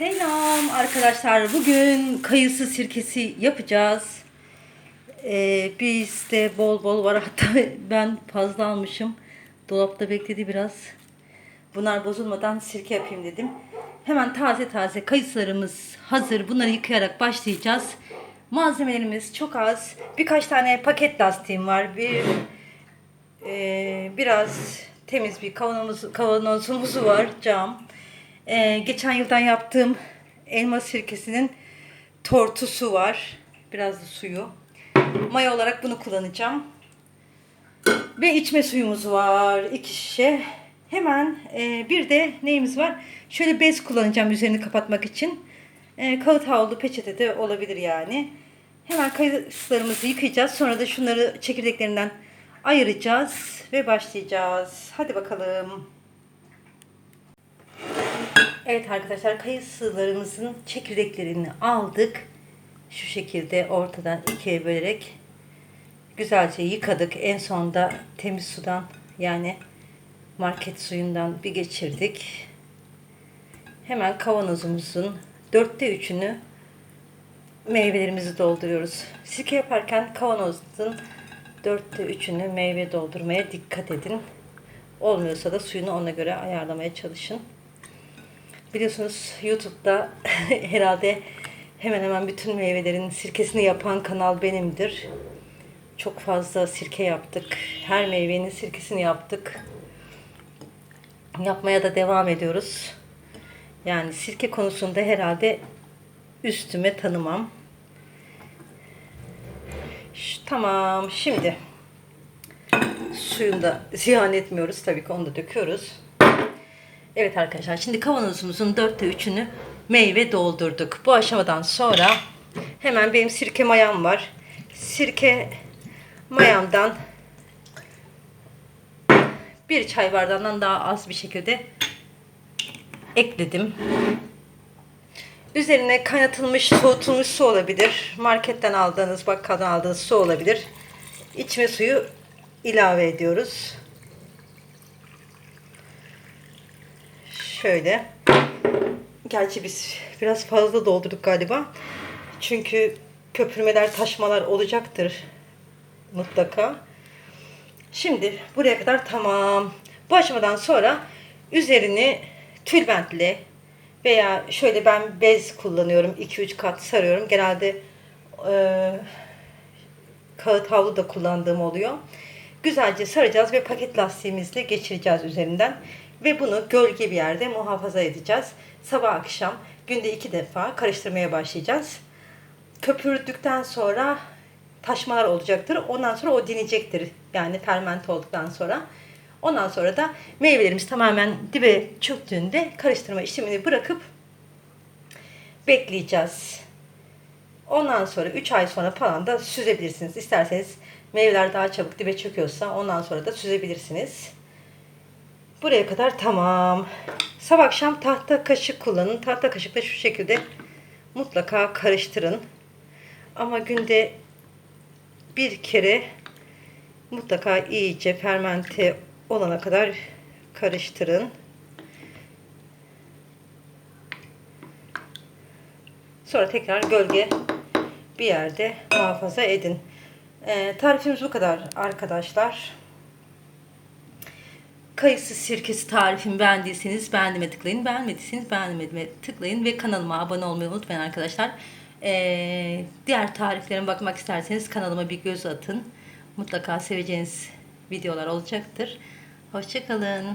Selam arkadaşlar. Bugün kayısı sirkesi yapacağız. Ee, bizde bol bol var. Hatta ben fazla almışım. Dolapta bekledi biraz. Bunlar bozulmadan sirke yapayım dedim. Hemen taze taze kayısılarımız hazır. Bunları yıkayarak başlayacağız. Malzemelerimiz çok az. Birkaç tane paket lastiğim var. Bir ee, biraz temiz bir kavanozumuz var cam. Ee, geçen yıldan yaptığım elma sirkesinin tortusu var. Biraz da suyu. Maya olarak bunu kullanacağım. Ve içme suyumuz var. iki şişe. Hemen e, bir de neyimiz var? Şöyle bez kullanacağım üzerini kapatmak için. E, kağıt havlu peçete de olabilir yani. Hemen kayısılarımızı yıkayacağız. Sonra da şunları çekirdeklerinden ayıracağız ve başlayacağız. Hadi bakalım. Evet arkadaşlar kayısılarımızın çekirdeklerini aldık. Şu şekilde ortadan ikiye bölerek güzelce yıkadık. En sonda temiz sudan yani market suyundan bir geçirdik. Hemen kavanozumuzun dörtte üçünü meyvelerimizi dolduruyoruz. Sirke yaparken kavanozun dörtte üçünü meyve doldurmaya dikkat edin. Olmuyorsa da suyunu ona göre ayarlamaya çalışın. Biliyorsunuz YouTube'da herhalde hemen hemen bütün meyvelerin sirkesini yapan kanal benimdir. Çok fazla sirke yaptık. Her meyvenin sirkesini yaptık. Yapmaya da devam ediyoruz. Yani sirke konusunda herhalde üstüme tanımam. Ş- Tamam şimdi suyunu da ziyan etmiyoruz. Tabii ki onu da döküyoruz. Evet arkadaşlar şimdi kavanozumuzun dörtte üçünü meyve doldurduk. Bu aşamadan sonra hemen benim sirke mayam var. Sirke mayamdan bir çay bardağından daha az bir şekilde ekledim. Üzerine kaynatılmış, soğutulmuş su olabilir. Marketten aldığınız, bakkaldan aldığınız su olabilir. İçme suyu ilave ediyoruz. Şöyle. Gerçi biz biraz fazla doldurduk galiba. Çünkü köpürmeler, taşmalar olacaktır mutlaka. Şimdi buraya kadar tamam. Bu aşamadan sonra üzerini tülbentle veya şöyle ben bez kullanıyorum. 2-3 kat sarıyorum. Genelde e, kağıt havlu da kullandığım oluyor. Güzelce saracağız ve paket lastiğimizle geçireceğiz üzerinden. Ve bunu gölge bir yerde muhafaza edeceğiz. Sabah akşam günde iki defa karıştırmaya başlayacağız. Köpürdükten sonra taşmalar olacaktır. Ondan sonra o dinecektir. Yani fermente olduktan sonra. Ondan sonra da meyvelerimiz tamamen dibe çöktüğünde karıştırma işlemini bırakıp bekleyeceğiz. Ondan sonra 3 ay sonra falan da süzebilirsiniz. İsterseniz meyveler daha çabuk dibe çöküyorsa ondan sonra da süzebilirsiniz. Buraya kadar tamam. Sabah akşam tahta kaşık kullanın. Tahta kaşıkla şu şekilde mutlaka karıştırın. Ama günde bir kere mutlaka iyice fermente olana kadar karıştırın. Sonra tekrar gölge bir yerde muhafaza edin. Ee, tarifimiz bu kadar arkadaşlar. Kayısı sirkesi tarifimi beğendiyseniz beğendiğime tıklayın. Beğenmediyseniz beğenmediğime tıklayın. Ve kanalıma abone olmayı unutmayın arkadaşlar. Ee, diğer tariflerime bakmak isterseniz kanalıma bir göz atın. Mutlaka seveceğiniz videolar olacaktır. Hoşçakalın.